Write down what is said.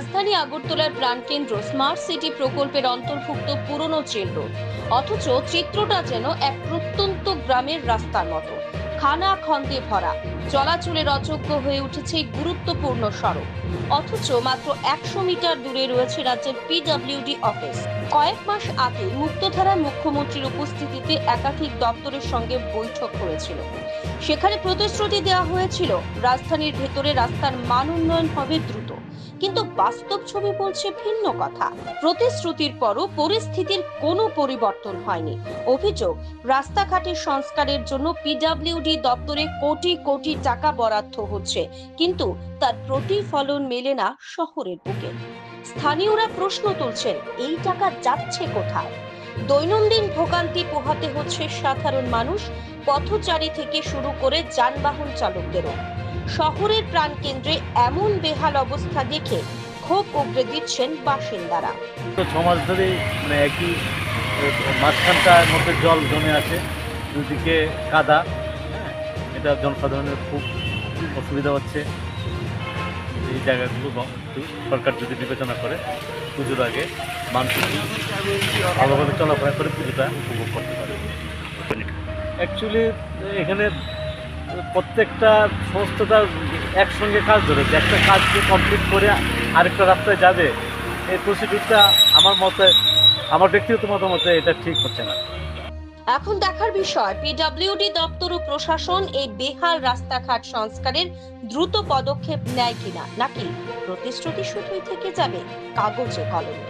রাজধানী আগরতলার প্রাণকেন্দ্র স্মার্ট সিটি প্রকল্পের অন্তর্ভুক্ত পুরনো জেল রোড। অথচ চিত্রটা যেন এক প্রত্যন্ত গ্রামের রাস্তার মতো। খানা খন্দে ভরা চলাচলের অযোগ্য হয়ে উঠেছে গুরুত্বপূর্ণ সড়ক। অথচ মাত্র একশো মিটার দূরে রয়েছে রাজ্যের পিডব্লিউডি অফিস কয়েক মাস আগে মুক্তধারা মুখ্যমন্ত্রীর উপস্থিতিতে একাধিক দপ্তরের সঙ্গে বৈঠক করেছিল সেখানে প্রতিশ্রুতি দেওয়া হয়েছিল, রাজধানীর ভেতরে রাস্তার মান উন্নয়ন হবে দ্রুত কিন্তু বাস্তব ছবি বলছে ভিন্ন কথা। প্রতিশ্রুতির পরও পরিস্থিতির কোনো পরিবর্তন হয়নি। অভিযোগ, রাস্তাঘাটের সংস্কারের জন্য পিডাব্লিউডি দপ্তরে কোটি কোটি টাকা বরাদ্দ হচ্ছে, কিন্তু তার প্রতিফলন মেলে না শহরের বুকে। স্থানীয়রা প্রশ্ন তুলছেন, এই টাকা যাচ্ছে কোথায়? দৈনন্দিন ভোগান্তি পোহাতে হচ্ছে সাধারণ মানুষ, পথচারী থেকে শুরু করে যানবাহন চালকদেরও। শহরের প্রাণকেন্দ্রে এমন বেহাল অবস্থা দেখে ক্ষোভ উগড়ে দিচ্ছেন বাসিন্দারা। তো ছ মাস ধরেই মানে একই মাঝখানটার মধ্যে জল জমে আছে, দুদিকে কাদা হ্যাঁ এটা জনসাধারণের খুব অসুবিধা হচ্ছে। এই জায়গাগুলো সরকার যদি বিবেচনা করে, পুজোর আগে মানুষ ভালোভাবে চলাফেরা করে পুজোটা উপভোগ করতে পারে। অ্যাকচুয়ালি এখানে প্রত্যেকটা সংস্থাটা একসঙ্গে কাজ ধরেছে একটা কাজকে কমপ্লিট করে আরেকটা রাস্তায় যাবে, এই প্রসিডিউরটা আমার মতে, আমার ব্যক্তিগত মতামতে এটা ঠিক হচ্ছে না। এখন দেখার বিষয় পিডব্লিউডি দপ্তর ও প্রশাসন এই বেহাল রাস্তাঘাট সংস্কারের দ্রুত পদক্ষেপ নেয় কিনা, নাকি প্রতিশ্রুতি শুধুই থেকে যাবে কাগজে কলমে?